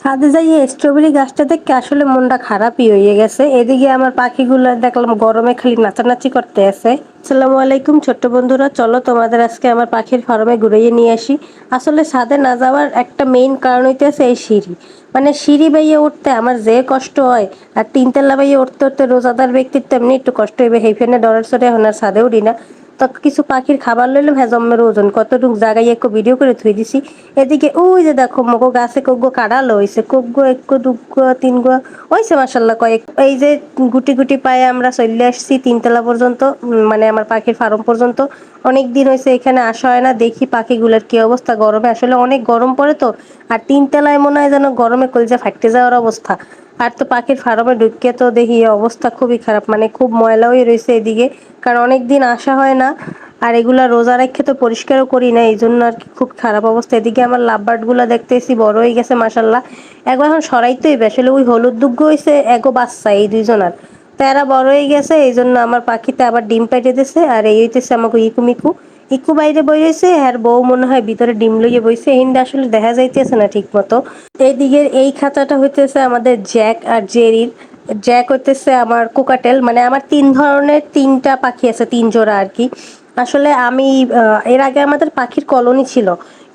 ছাদে যাইয়ে স্ট্রবেরি গাছটা দেখে আসলে মনটা খারাপই হয়ে গেছে। এদিকে আমার পাখিগুলো দেখলাম গরমে খালি নাচানাচি করতে আছে। আসসালামু আলাইকুম ছোট্ট বন্ধুরা, চলো তোমাদের আজকে আমার পাখির ফার্মে ঘুরিয়ে নিয়ে আসি। আসলে ছাদে না যাওয়ার একটা মেইন কারণ হইতেছে এই সিঁড়ি। মানে সিঁড়ি বাইয়ে উঠতে আমার যে কষ্ট হয়, আর তিনতলা বাইয়ে উঠতে উঠতে রোজাদার ব্যক্তির তেমনি একটু কষ্ট হইবে, সেই ফেনে ডরের সরে এখন আর ছাদে উঠি না। কিছু পাখির খাবার লইলে জম্মের ওজন কতটুকু জায়গায় একটু ভিডিও করে থুই দিছি। এদিকে ওই যে দেখো, মগো গাছে কোগ্গো কাড়ালো হইছে কোগ্গো একগো, দুগ্গো, তিনগো হইছে মাসাল্লাহ কয়েক। এই যে গুটি গুটি পায়ে আমরা চলে আসছি তিনতলা পর্যন্ত মানে আমার পাখির ফার্ম পর্যন্ত। অনেক দিন হয়েছে এখানে আসা হয় না, দেখি পাখিগুলোর কি অবস্থা গরমে। আসলে অনেক গরম পড়ে তো, আর তিনতলায় মনে হয় যেন গরমে কলজা ফাটতে যাওয়ার অবস্থা। আর তো পাখির ফার্মে ঢুকে তো দেখি অবস্থা খুবই খারাপ। মানে খুব ময়লা হয়ে রয়েছে এদিকে, কারণ অনেক দিন আসা হয় না, আর এগুলা রোজা রেখে তো পরিষ্কারও করি না এই জন্য আর কি খুব খারাপ অবস্থা। এদিকে আমার লাভবার্ডগুলা দেখতেছি, বড় হয়ে গেছে মাসাল্লাহ একবার এখন সরাইতেই আসলে ওই হলুদ দুগ্গ হয়েছে এগো বাচ্চা, এই দুইজনার তারা বড় হয়ে গেছে এই জন্য আমার পাখিতে আবার ডিম পাইটে দিছে, আর এই হইতেছে আমাকে ইকু মিকু ইকু বাইরে বইছে আর বউ মনে হয় ভিতরে ডিম লইয়ে বইছে হিন্দা আসলে দেখা যাইতেছে না ঠিক মতো এইদিকে এই খাতাটা হইতেছে আমাদের জ্যাক আর জেরির। জ্যাক হইতেছে আমার কোকাটেল মানে আমার তিন ধরনের তিনটা পাখি আছে, তিন জোড়া আর কি। আসলে আমি এর আগে আমাদের পাখির কলোনি ছিল।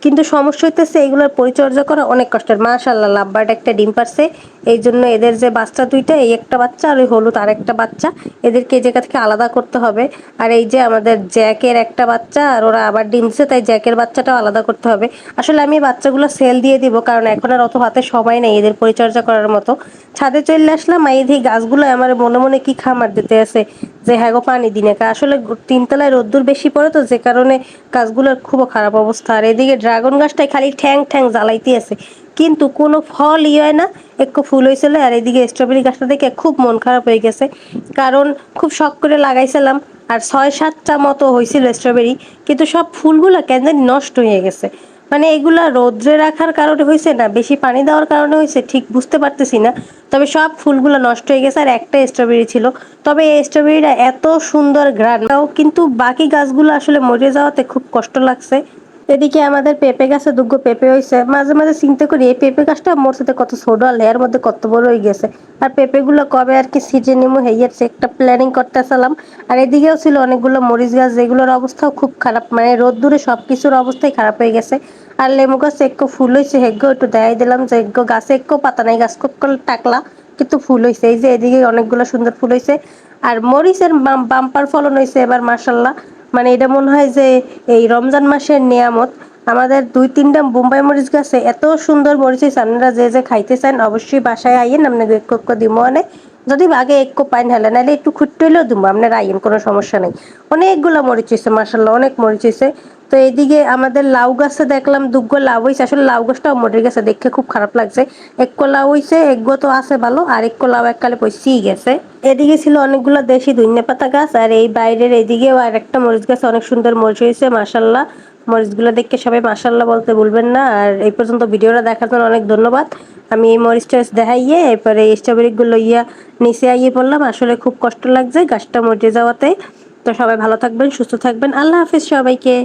কিন্তু সমস্যা হইতেছে, এগুলোর পরিচর্যা করা অনেক কষ্টের। মাশাল্লাহ লাভবার্ড একটা ডিম পারছে। এই জন্য এদের যে বাচ্চা দুইটা, এই একটা বাচ্চা আর ওই হলুদ আর একটা বাচ্চা, এদেরকে এই জায়গা থেকে আলাদা করতে হবে। আর এই যে আমাদের জ্যাকের একটা বাচ্চা, আর ওরা আবার ডিম দিচ্ছে তাই জ্যাকের বাচ্চাটাও আলাদা করতে হবে। আসলে আমি বাচ্চাগুলো সেল দিয়ে দিব, কারণ এখন আর অত হাতে সময় নেই এদের পরিচর্যা করার মতো। ছাদে চলে আসলাম এই গাছগুলো আমার মনে মনে কি খামার দিতে আছে যে হ্যাঁ গো, পানি দিনে আসলে তিনতলায় রোদ্দুর বেশি পড়ে তো, যে কারণে গাছগুলোর খুব খারাপ অবস্থা। আর এদিকে ড্রাগন গাছটাই খালি ঠ্যাং ঠ্যাং জ্বালাইতে আছে। কিন্তু কোনো ফল ই হয় না একটু ফুল হয়েছিল আর এদিকে স্ট্রবেরি গাছটা দেখে খুব মন খারাপ হয়ে গেছে। কারণ খুব শখ করে লাগাইছিলাম, আর ছয় সাতটা মতো হয়েছিল স্ট্রবেরি কিন্তু সব ফুলগুলো কেন নষ্ট হয়ে গেছে। মানে এগুলা রোদ্রে রাখার কারণে হয়েছে না, বেশি পানি দেওয়ার কারণে হয়েছে ঠিক বুঝতে পারতেছি না। তবে সব ফুলগুলো নষ্ট হয়ে গেছে, আর একটা স্ট্রবেরি ছিল। তবে এই স্ট্রবেরিটা এত সুন্দর ঘ্রাণ কিন্তু বাকি গাছগুলো আসলে মরে যাওয়াতে খুব কষ্ট লাগছে। এদিকে আমাদের পেঁপে গাছে দুগ্গো পেঁপে হয়েছে। মাঝে মাঝে চিন্তা করি, এই পেঁপে গাছটা মোর সাথে কত ছোট এর মধ্যে কত বড় হয়ে গেছে। আর পেঁপেগুলো কবে আর কি সিজে নিমু হেয়ার একটা প্ল্যানিং করতেছিলাম। আর এদিকেও ছিল অনেকগুলো মরিচ গাছ, যেগুলোর অবস্থাও খুব খারাপ মানে রোদ্দুরে সব কিছুর অবস্থাই খারাপ হয়ে গেছে। আর লেবু গাছ একটু ফুল হয়েছে হেগ্য একটু দেখাই দিলাম যে হেগ্য গাছে একটু পাতা নাই, গাছ টাকলা, কিন্তু ফুল হয়েছে এই যে এদিকে অনেকগুলো সুন্দর ফুল হয়েছে আর মরিচের বাম্পার ফলন হয়েছে এবার মাসাল্লাহ মানে এটা মনে হয় যে এই রমজান মাসের নিয়ামত। আমাদের দুই তিনটা বোম্বাই মরিচ গাছে এত সুন্দর মরিচ হয়েছে আপনারা যে যে খাইতে চান অবশ্যই বাসায় আইয়েন আপনাকে এক এক দিব অনেক। যদি আগে এক কো পাইন হেলে, নাহলে একটু খুঁটতে হইলেও দিব, আপনারা আইন কোনো সমস্যা নেই। অনেকগুলো মরিচ হয়েছে মাসাল্লাহ অনেক মরিচ হয়েছে তো এইদিকে আমাদের লাউ গাছে দেখলাম, দুগ্গো লাউ হয়েছে আসলে লাউ গাছটাও মরে গেছে দেখে খুব খারাপ লাগছে। এক লাউ হয়েছে একগো তো আছে ভালো, আর এক লাউ এককালে পয়সিই গেছে। এদিকে ছিল অনেকগুলো দেশি ধনিয়া পাতা গাছ, আর এই বাইরের এদিকেও আর একটা মরিচ গাছ অনেক সুন্দর মরিচ হয়েছে মাসাল্লাহ মরিচগুলো দেখে সবাই মাসাল্লাহ বলতে ভুলবেন না, আর এই পর্যন্ত ভিডিওটা দেখার জন্য অনেক ধন্যবাদ। আমি এই মরিচ টরিচ দেখাইয়ে, এরপরে স্ট্রবেরিগুলো ইয়া নিচে আইয়ে পড়লাম। আসলে খুব কষ্ট লাগছে গাছটা মরে যাওয়াতে। তো সবাই ভালো থাকবেন, সুস্থ থাকবেন। আল্লাহ হাফিজ সবাইকে।